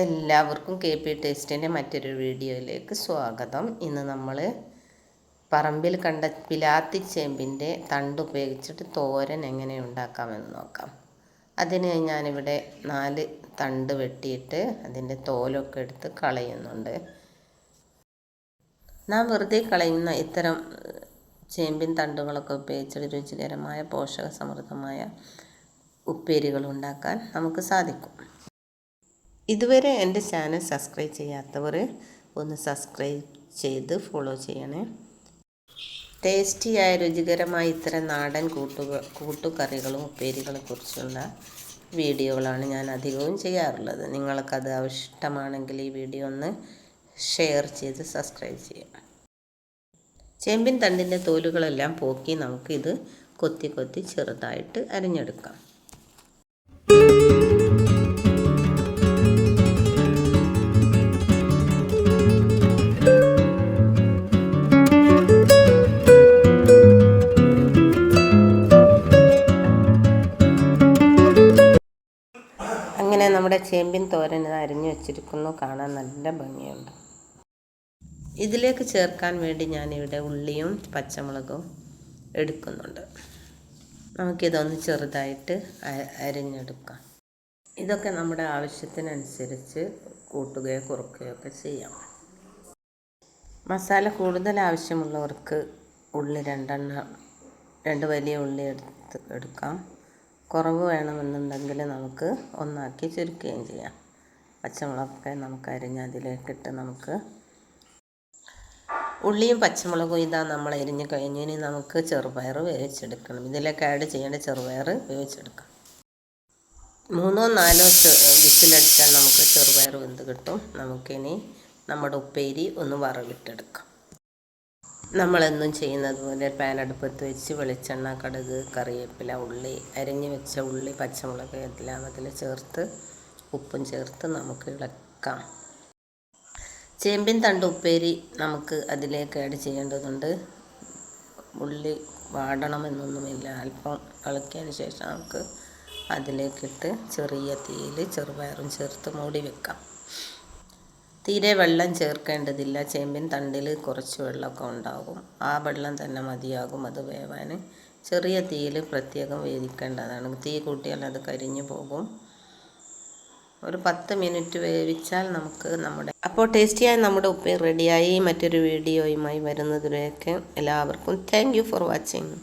എല്ലാവർക്കും K P ടേസ്റ്റിന്റെ മറ്റൊരു വീഡിയോയിലേക്ക് സ്വാഗതം. ഇന്ന് നമ്മൾ പറമ്പിൽ കണ്ട പിലാത്തി ചേമ്പിന്റെ തണ്ട് ഉപയോഗിച്ചിട്ട് തോരൻ എങ്ങനെ ഉണ്ടാക്കാമെന്ന് നോക്കാം. അതിന് ഞാനിവിടെ നാല് തണ്ട് വെട്ടിയിട്ട് അതിന്റെ തോലൊക്കെ എടുത്ത് കളയുന്നുണ്ട്. നാം വെറുതെ കളയുന്ന ഇത്തരം ചേമ്പിൻ തണ്ടുകളൊക്കെ ഉപയോഗിച്ചിട്ട് രുചികരമായ പോഷക സമൃദ്ധമായ ഉപ്പേരികൾ ഉണ്ടാക്കാൻ നമുക്ക് സാധിക്കും. ഇതുവരെ എന്റെ ചാനൽ സബ്സ്ക്രൈബ് ചെയ്യാത്തവർ ഒന്ന് സബ്സ്ക്രൈബ് ചെയ്ത് ഫോളോ ചെയ്യണേ. ടേസ്റ്റിയായ രുചികരമായ ഇത്തരം നാടൻ കൂട്ടുക കൂട്ടുകറികളും ഉപ്പേരികളെ കുറിച്ചുള്ള വീഡിയോകളാണ് ഞാൻ അധികവും ചെയ്യാറുള്ളത്. നിങ്ങൾക്കത് ഇഷ്ടമാണെങ്കിൽ ഈ വീഡിയോ ഒന്ന് ഷെയർ ചെയ്ത് സബ്സ്ക്രൈബ് ചെയ്യാം ചേമ്പിൻ തണ്ടിന്റെ തോലുകളെല്ലാം പോക്കി നമുക്കിത് കൊത്തി കൊത്തി ചെറുതായിട്ട് അരിഞ്ഞെടുക്കാം. അങ്ങനെ നമ്മുടെ ചേമ്പിൻ തോരൻ അരിഞ്ഞു വെച്ചിരിക്കുന്നു. കാണാൻ നല്ല ഭംഗിയുണ്ട്. ഇതിലേക്ക് ചേർക്കാൻ വേണ്ടി ഞാനിവിടെ ഉള്ളിയും പച്ചമുളകും എടുക്കുന്നുണ്ട്. നമുക്കിതൊന്ന് ചെറുതായിട്ട് അരിഞ്ഞെടുക്കാം. ഇതൊക്കെ നമ്മുടെ ആവശ്യത്തിനനുസരിച്ച് കൂട്ടുകയോ കുറുക്കുകയോ ഒക്കെ ചെയ്യാം. മസാല കൂടുതൽ ആവശ്യമുള്ളവർക്ക് ഉള്ളി രണ്ടെണ്ണം രണ്ട് വലിയ ഉള്ളി എടുത്ത് എടുക്കാം. കുറവ് വേണമെന്നുണ്ടെങ്കിൽ നമുക്ക് ഒന്നാക്കി ചുരുക്കുകയും ചെയ്യാം. പച്ചമുളകൊക്കെ നമുക്ക് അരിഞ്ഞ് അതിലേക്കിട്ട് നമുക്ക് ഉള്ളിയും പച്ചമുളകും ഇതാ നമ്മൾ എരിഞ്ഞ് കഴിഞ്ഞ്. ഇനി നമുക്ക് ചെറുപയർ വേവിച്ചെടുക്കണം. ഇതിലേക്ക് ആഡ് ചെയ്യേണ്ട ചെറുപയർ വേവിച്ചെടുക്കാം. മൂന്നോ നാലോ വിസിലടിച്ചാൽ നമുക്ക് ചെറുപയർ വെന്ത് കിട്ടും. നമുക്കിനി നമ്മുടെ ഉപ്പേരി ഒന്ന് വറവിട്ടെടുക്കാം. നമ്മളെന്നും ചെയ്യുന്നത് പോലെ പാൻ അടുപ്പത്ത് വെച്ച് വെളിച്ചെണ്ണ കടുക് കറിവേപ്പില ഉള്ളി അരിഞ്ഞ് വെച്ച ഉള്ളി പച്ചമുളക് എല്ലാം അതിൽ ചേർത്ത് ഉപ്പും ചേർത്ത് നമുക്ക് ഇളക്കാം. ചേമ്പിൻ തണ്ട് ഉപ്പേരി നമുക്ക് അതിലേക്ക് ആഡ് ചെയ്യേണ്ടതുണ്ട്. ഉള്ളി വാടണമെന്നൊന്നുമില്ല. അല്പം ഇളക്കിയതിന് ശേഷം നമുക്ക് അതിലേക്കിട്ട് ചെറിയ തീയിൽ ചെറുപയറും ചേർത്ത് മൂടി വെക്കാം. തീരെ വെള്ളം ചേർക്കേണ്ടതില്ല. ചേമ്പിൻ തണ്ടിൽ കുറച്ച് വെള്ളമൊക്കെ ഉണ്ടാകും. ആ വെള്ളം തന്നെ മതിയാകും അത് വേവാൻ ചെറിയ തീയിൽ പ്രത്യേകം വേവിക്കേണ്ടതാണ്. തീ കൂട്ടിയാൽ അത് കരിഞ്ഞു പോകും. ഒരു പത്ത് മിനിറ്റ് വേവിച്ചാൽ നമുക്ക് നമ്മുടെ അപ്പോൾ ടേസ്റ്റിയായി നമ്മുടെ ഉപ്പേ റെഡിയായി. മറ്റൊരു വീഡിയോയുമായി വരുന്നതിലേക്ക് എല്ലാവർക്കും താങ്ക് ഫോർ വാച്ചിങ്.